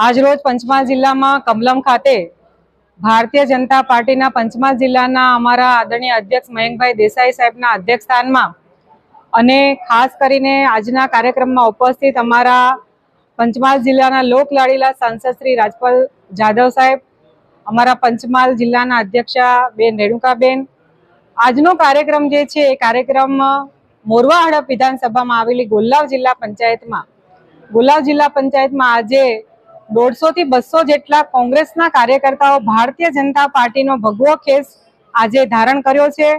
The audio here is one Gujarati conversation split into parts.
આજરોજ પંચમહાલ જિલ્લામાં કમલમ ખાતે ભારતીય જનતા પાર્ટીના પંચમહાલ જિલ્લાના અમારા આદરણીય અધ્યક્ષ મયંકભાઈ દેસાઈ સાહેબના અધ્યક્ષસ્થાનમાં અને ખાસ કરીને આજના કાર્યક્રમમાં ઉપસ્થિત અમારા પંચમહાલ જિલ્લાના લોકલાડીલા સાંસદ શ્રી રાજપાલ જાદવ સાહેબ, અમારા પંચમહાલ જિલ્લાના અધ્યક્ષા બેન રેણુકાબેન. આજનો કાર્યક્રમ જે છે એ કાર્યક્રમ મોરવા હડપ વિધાનસભામાં આવેલી ગોલ્લાવ જિલ્લા પંચાયતમાં. ગોલ્લાવ જિલ્લા પંચાયતમાં આજે દોઢસો થી બસો જેટલા કોંગ્રેસના કાર્યકર્તાઓ ભારતીય જનતા પાર્ટીનો ભગવો ખેસ આજે ધારણ કર્યો છે.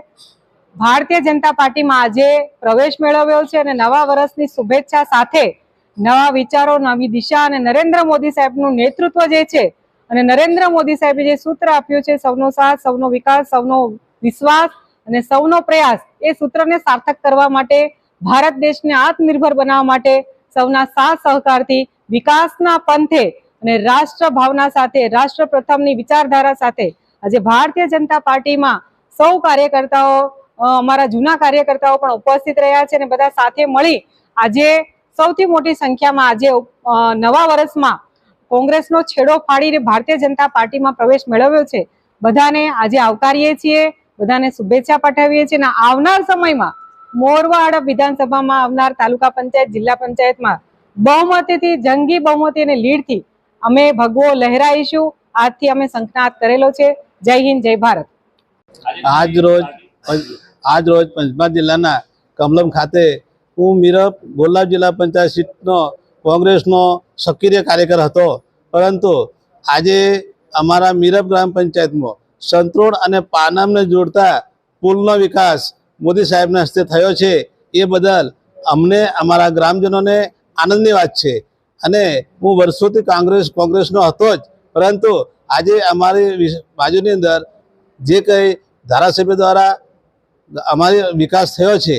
ભારતીય જનતા પાર્ટીમાં આજે પ્રવેશ મેળવ્યો છે અને નવા વર્ષની શુભેચ્છા સાથે નવા વિચારો, નવી દિશા અને નરેન્દ્ર મોદી સાહેબનું નેતૃત્વ જે છે અને નરેન્દ્ર મોદી સાહેબે જે સૂત્ર આપ્યું છે, સૌનો સાથ, સૌનો વિકાસ, સૌનો વિશ્વાસ અને સૌનો પ્રયાસ, એ સૂત્રને સાર્થક કરવા માટે, ભારત દેશને આત્મનિર્ભર બનાવવા માટે સૌના સાથ સહકારથી વિકાસના પંથે અને રાષ્ટ્ર ભાવના સાથે રાષ્ટ્ર પ્રથમની વિચારધારા સાથે આજે ભારતીય જનતા પાર્ટીમાં સૌ કાર્યકર્તાઓ અમારા જૂના કાર્યકર્તાઓ પણ ઉપસ્થિત રહ્યા છે અને બધા સાથે મળી આજે સૌથી મોટી સંખ્યામાં આજે નવા વર્ષમાં કોંગ્રેસનો છેડો ફાડીને ભારતીય જનતા પાર્ટીમાં પ્રવેશ મેળવ્યો છે. બધાને આજે આવકારીએ છીએ, બધાને શુભેચ્છા પાઠવીએ છીએ અને આવનાર સમયમાં મોરવાડ વિધાનસભામાં આવનાર તાલુકા પંચાયત, જિલ્લા પંચાયતમાં બહુમતીથી જંગી બહુમતી અને લીડથી અમે ભગવો લહેરાઈશું. આજથી અમે સંકનાદ કરેલો છે. જય હિન્દ, જય ભારત. આજ રોજ આજ રોજ પંચમહાલ જિલ્લાના કમલમ ખાતે હું મીરપ ગોલાબ જિલ્લા પંચાયત સીટનો કોંગ્રેસનો સક્રિય કાર્યકર હતો. પરંતુ આજે અમારા મીરપ ગ્રામ પંચાયતમાં સંતરોડ અને પાનમને જોડતા પુલનો વિકાસ મોદી સાહેબના હસ્તે થયો છે. એ બદલ અમને, અમારા ગ્રામજનોને આનંદની વાત છે. અને હું વર્ષોથી કોંગ્રેસ, કોંગ્રેસનો હતો જ. પરંતુ આજે અમારી બાજુની અંદર જે કંઈ ધારાસભ્ય દ્વારા અમારી વિકાસ થયો છે,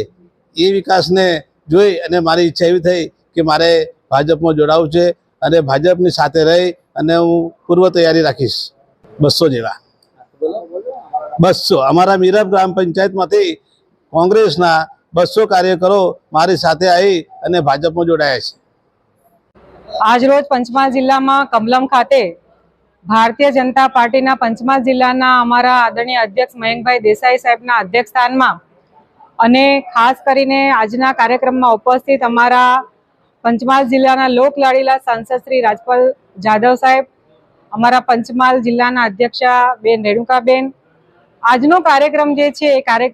એ વિકાસને જોઈ અને મારી ઈચ્છા એવી થઈ કે મારે ભાજપમાં જોડાવું છે અને ભાજપની સાથે રહી અને હું પૂર્વ તૈયારી રાખીશ. બસો જેવા. બસો. અમારા મીરબ ગ્રામ પંચાયતમાંથી કોંગ્રેસના બસો કાર્યકરો મારી સાથે આવી અને ભાજપમાં જોડાયા છે. આજરોજ પંચમહાલ જિલ્લામાં કમલમ ખાતે ભારતીય જનતા પાર્ટીના પંચમહાલ જિલ્લાના અમારા આદરણીય અધ્યક્ષ મયંકભાઈ દેસાઈ સાહેબના અધ્યક્ષસ્થાનમાં અને ખાસ કરીને આજના કાર્યક્રમમાં ઉપસ્થિત અમારા પંચમહાલ જિલ્લાના લોકલાડીલા સાંસદ શ્રી રાજપાલ જાદવ સાહેબ, અમારા પંચમહાલ જિલ્લાના અધ્યક્ષા બેન રેણુકાબેન. આજનો કાર્યક્રમ જે છે એ કાર્ય